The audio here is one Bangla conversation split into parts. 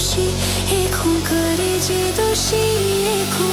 খুশি এখন করে যে দোষী এখন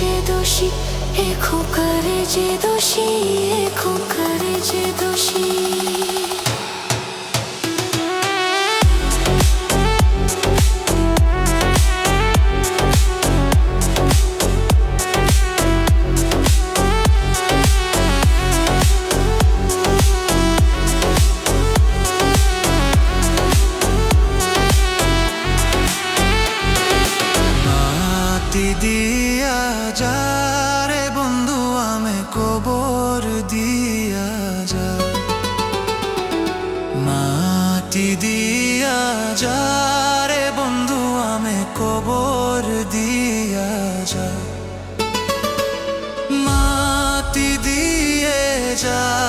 যে দোষী এখো করে যে দোষী এখো করে যে দোষী। দিদি যারে বন্ধু, আমি কবর দিয়া যা মাটি দিয়া যারে বন্ধু, আমি কবর দিয়া যা মাটি দিয়ে যা